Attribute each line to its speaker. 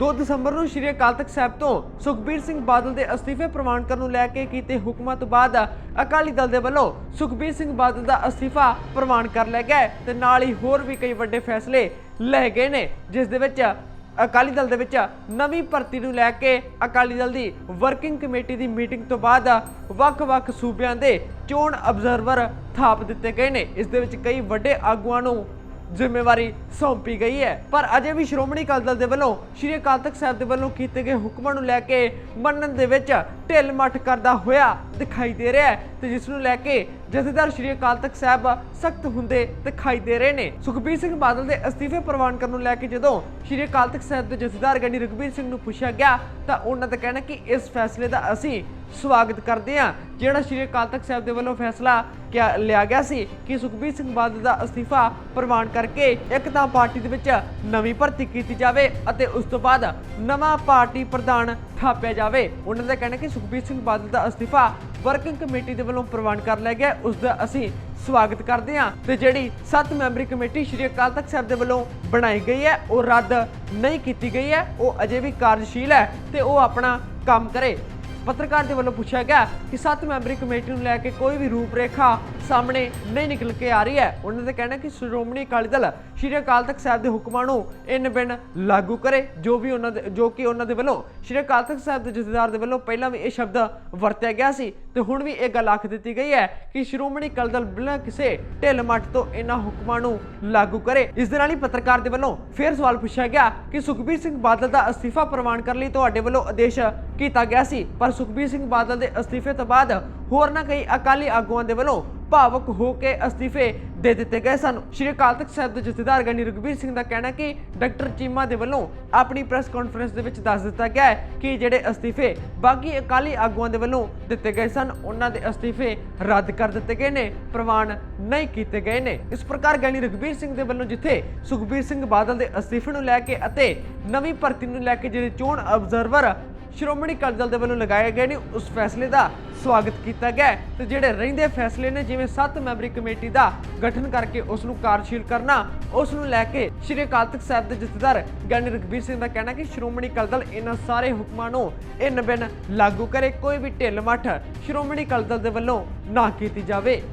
Speaker 1: 2 ਦਸੰਬਰ ਨੂੰ ਸ਼੍ਰੀ ਅਕਾਲ ਤਖਤ ਸਾਹਿਬ ਤੋਂ ਸੁਖਬੀਰ ਸਿੰਘ ਬਾਦਲ ਦੇ ਅਸਤੀਫੇ ਪ੍ਰਵਾਨ ਕਰਨ ਨੂੰ ਲੈ ਕੇ ਕੀਤੇ ਹੁਕਮਾਂ ਤੋਂ ਬਾਅਦ ਅਕਾਲੀ ਦਲ ਦੇ ਵੱਲੋਂ ਸੁਖਬੀਰ ਸਿੰਘ ਬਾਦਲ ਦਾ ਅਸਤੀਫਾ ਪ੍ਰਵਾਨ ਕਰ ਲਿਆ ਗਿਆ ਹੈ ਤੇ ਨਾਲ ਹੀ ਹੋਰ ਵੀ ਕਈ ਵੱਡੇ ਫੈਸਲੇ ਲਏ ਗਏ ਨੇ, ਜਿਸ ਦੇ ਵਿੱਚ ਅਕਾਲੀ ਦਲ ਦੇ ਵਿੱਚ ਨਵੀਂ ਭਰਤੀ ਨੂੰ ਲੈ ਕੇ ਅਕਾਲੀ ਦਲ ਦੀ ਵਰਕਿੰਗ ਕਮੇਟੀ ਦੀ ਮੀਟਿੰਗ ਤੋਂ ਬਾਅਦ ਵੱਖ-ਵੱਖ ਸੂਬਿਆਂ ਦੇ ਚੋਣ ਅਬਜ਼ਰਵਰ ਥਾਪ ਦਿੱਤੇ ਗਏ ਨੇ। ਇਸ ਦੇ ਵਿੱਚ ਕਈ ਵੱਡੇ ਆਗੂਆਂ ਨੂੰ ਜ਼ਿੰਮੇਵਾਰੀ ਸੌਂਪੀ ਗਈ ਹੈ। ਪਰ ਅਜੇ ਵੀ ਸ਼੍ਰੋਮਣੀ ਅਕਾਲੀ ਦਲ ਦੇ ਵੱਲੋਂ ਸ਼੍ਰੀ ਅਕਾਲ ਤਖਤ ਸਾਹਿਬ ਦੇ ਵੱਲੋਂ ਕੀਤੇ ਗਏ ਹੁਕਮਾਂ ਨੂੰ ਲੈ ਕੇ ਮੰਨਣ ਦੇ ਵਿੱਚ ਢਿੱਲ ਮੱਠ ਕਰਦਾ ਹੋਇਆ ਦਿਖਾਈ ਦੇ ਰਿਹਾ ਹੈ ਤੇ ਜਿਸ ਨੂੰ ਲੈ ਕੇ ਜਥੇਦਾਰ ਸ਼੍ਰੀ ਅਕਾਲ ਤਖਤ ਸਾਹਿਬ ਸਖਤ ਹੁੰਦੇ ਦਿਖਾਈ ਦੇ ਰਹੇ ਨੇ। ਸੁਖਬੀਰ ਸਿੰਘ ਬਾਦਲ ਦੇ ਅਸਤੀਫੇ ਪ੍ਰਵਾਨ ਕਰਨ ਨੂੰ ਲੈ ਕੇ ਜਦੋਂ ਸ਼੍ਰੀ ਅਕਾਲ ਤਖਤ ਸਾਹਿਬ ਦੇ ਜਥੇਦਾਰ ਗਣੀ ਰਘਬੀਰ ਸਿੰਘ ਨੂੰ ਪੁੱਛਿਆ ਗਿਆ ਤਾਂ ਉਹਨਾਂ ਦਾ ਕਹਿਣਾ ਕਿ ਇਸ ਫੈਸਲੇ ਦਾ ਅਸੀਂ ਸਵਾਗਤ ਕਰਦੇ ਹਾਂ, ਜਿਹੜਾ ਸ਼੍ਰੀ ਅਕਾਲ ਤਖਤ ਸਾਹਿਬ ਦੇ ਵੱਲੋਂ ਫੈਸਲਾ ਕਿਆ ਲਿਆ ਗਿਆ ਸੀ ਕਿ ਸੁਖਬੀਰ ਸਿੰਘ ਬਾਦਲ ਦਾ ਅਸਤੀਫਾ ਪ੍ਰਵਾਨ ਕਰਕੇ ਇੱਕ ਤਾਂ ਪਾਰਟੀ ਦੇ ਵਿੱਚ ਨਵੀਂ ਭਰਤੀ ਕੀਤੀ ਜਾਵੇ ਅਤੇ ਉਸ ਤੋਂ ਬਾਅਦ ਨਵਾਂ ਪਾਰਟੀ ਪ੍ਰਧਾਨ ਥਾਪਿਆ ਜਾਵੇ। ਉਹਨਾਂ ਦਾ ਕਹਿਣਾ ਕਿ ਸੁਖਬੀਰ ਸਿੰਘ ਬਾਦਲ ਦਾ ਅਸਤੀਫਾ ਵਰਕਿੰਗ ਕਮੇਟੀ ਦੇ ਵੱਲੋਂ ਪ੍ਰਵਾਨ ਕਰ ਲਿਆ ਗਿਆ। ਉਸ ਦਾ ਅਸੀਂ ਸਵਾਗਤ ਕਰਦੇ ਹਾਂ ਤੇ ਜਿਹੜੀ 7 ਮੈਂਬਰੀ ਕਮੇਟੀ ਸ਼੍ਰੀ ਅਕਾਲ ਤਖਤ ਸਾਹਿਬ ਦੇ ਵੱਲੋਂ ਬਣਾਈ ਗਈ ਹੈ, ਉਹ ਰੱਦ ਨਹੀਂ ਕੀਤੀ ਗਈ ਹੈ। ਉਹ ਅਜੇ ਵੀ ਕਾਰਜਸ਼ੀਲ ਹੈ ਤੇ ਉਹ ਆਪਣਾ ਕੰਮ ਕਰੇ। ਪੱਤਰਕਾਰ ਦੇ ਵੱਲੋਂ ਪੁੱਛਿਆ ਗਿਆ ਕਿ ਸੱਤ ਮੈਂਬਰੀ ਕਮੇਟੀ ਨੂੰ ਲੈ ਕੇ ਕੋਈ ਵੀ ਰੂਪਰੇਖਾ ਸਾਹਮਣੇ ਨਹੀਂ ਨਿਕਲ ਕੇ ਆ ਰਹੀ ਹੈ। ਉਹਨਾਂ ਦਾ ਕਹਿਣਾ ਕਿ ਸ਼੍ਰੋਮਣੀ ਅਕਾਲੀ ਦਲ ਸ਼੍ਰੀ ਅਕਾਲ ਤਖਤ ਸਾਹਿਬ ਦੇ ਹੁਕਮਾਂ ਨੂੰ ਇਨ ਬਿਨ ਲਾਗੂ ਕਰੇ, ਜੋ ਵੀ ਉਹਨਾਂ ਦੇ ਜੋ ਕਿ ਉਹਨਾਂ ਦੇ ਵੱਲੋਂ ਸ਼੍ਰੀ ਅਕਾਲ ਤਖਤ ਸਾਹਿਬ ਦੇ ਜਥੇਦਾਰ ਦੇ ਵੱਲੋਂ ਪਹਿਲਾਂ ਵੀ ਇਹ ਸ਼ਬਦ ਵਰਤਿਆ ਗਿਆ ਸੀ ਤੇ ਹੁਣ ਵੀ ਇਹ ਗੱਲ ਆਖ ਦਿੱਤੀ ਗਈ ਹੈ ਕਿ ਸ਼੍ਰੋਮਣੀ ਅਕਾਲੀ ਦਲ ਬਿਨਾਂ ਕਿਸੇ ਢਿੱਲ ਮੱਠ ਤੋਂ ਇਹਨਾਂ ਹੁਕਮਾਂ ਨੂੰ ਲਾਗੂ ਕਰੇ। ਇਸ ਦੇ ਨਾਲ ਹੀ ਪੱਤਰਕਾਰ ਦੇ ਵੱਲੋਂ ਫੇਰ ਸਵਾਲ ਪੁੱਛਿਆ ਗਿਆ ਕਿ ਸੁਖਬੀਰ ਸਿੰਘ ਬਾਦਲ ਦਾ ਅਸਤੀਫਾ ਪ੍ਰਵਾਨ ਕਰਨ ਲਈ ਤੁਹਾਡੇ ਵੱਲੋਂ ਆਦੇਸ਼ ਕੀਤਾ ਗਿਆ ਸੀ, ਪਰ ਸੁਖਬੀਰ ਸਿੰਘ ਬਾਦਲ ਦੇ ਅਸਤੀਫੇ ਤੋਂ ਬਾਅਦ ਹੋਰ ਨਾ ਕਈ ਅਕਾਲੀ ਆਗੂਆਂ ਦੇ ਵੱਲੋਂ ਭਾਵਕ ਹੋ ਕੇ ਅਸਤੀਫੇ ਦੇ ਦਿੱਤੇ ਗਏ ਸਨ। ਸ਼੍ਰੀ ਅਕਾਲ ਤਖਤ ਸਾਹਿਬ ਦੇ ਜਥੇਦਾਰ ਗਣੀ ਰਘਬੀਰ ਸਿੰਘ ਦਾ ਕਹਿਣਾ ਕਿ ਡਾਕਟਰ ਚੀਮਾ ਦੇ ਵੱਲੋਂ ਆਪਣੀ ਪ੍ਰੈਸ ਕਾਨਫਰੰਸ ਦੇ ਵਿੱਚ ਦੱਸ ਦਿੱਤਾ ਗਿਆ ਹੈ ਕਿ ਜਿਹੜੇ ਅਸਤੀਫੇ ਬਾਕੀ ਅਕਾਲੀ ਆਗੂਆਂ ਦੇ ਵੱਲੋਂ ਦਿੱਤੇ ਗਏ ਸਨ, ਉਹਨਾਂ ਦੇ ਅਸਤੀਫੇ ਰੱਦ ਕਰ ਦਿੱਤੇ ਗਏ ਨੇ, ਪ੍ਰਵਾਨ ਨਹੀਂ ਕੀਤੇ ਗਏ ਨੇ। ਇਸ ਪ੍ਰਕਾਰ ਗਣੀ ਰਘਬੀਰ ਸਿੰਘ ਦੇ ਵੱਲੋਂ ਜਿੱਥੇ ਸੁਖਬੀਰ ਸਿੰਘ ਬਾਦਲ ਦੇ ਅਸਤੀਫੇ ਨੂੰ ਲੈ ਕੇ ਅਤੇ ਨਵੀਂ ਭਰਤੀ ਨੂੰ ਲੈ ਕੇ ਜਿਹੜੇ ਚੋਣ ਅਬਜ਼ਰਵਰ ਸ਼੍ਰੋਮਣੀ ਅਕਾਲੀ ਦਲ ਦੇ ਵੱਲੋਂ ਲਗਾਏ ਗਏ ਨੇ, ਉਸ ਫੈਸਲੇ ਦਾ ਸਵਾਗਤ ਕੀਤਾ ਗਿਆ ਹੈ। ਤੇ ਜਿਹੜੇ ਰਹਿੰਦੇ ਫੈਸਲੇ ਨੇ, ਜਿਵੇਂ 7 ਮੈਂਬਰੀ ਕਮੇਟੀ ਦਾ ਗਠਨ ਕਰਕੇ ਉਸ ਨੂੰ ਕਾਰਜਸ਼ੀਲ ਕਰਨਾ ਉਸ ਨੂੰ ਲੈ ਕੇ ਸ਼੍ਰੀ ਅਕਾਲ ਤਖਤ ਸਾਹਿਬ ਦੇ ਜਥੇਦਾਰ ਗਿਆਨੀ ਰਘਬੀਰ ਸਿੰਘ ਦਾ ਕਹਿਣਾ ਕਿ ਸ਼੍ਰੋਮਣੀ ਅਕਾਲੀ ਦਲ ਇਹਨਾਂ ਸਾਰੇ ਹੁਕਮਾਂ ਨੂੰ ਇਨ ਬਿਨ ਲਾਗੂ ਕਰੇ, ਕੋਈ ਵੀ ਢਿੱਲ ਮੱਠ ਸ਼੍ਰੋਮਣੀ ਅਕਾਲੀ ਦਲ ਦੇ ਵੱਲੋਂ ਨਾ ਕੀਤੀ ਜਾਵੇ।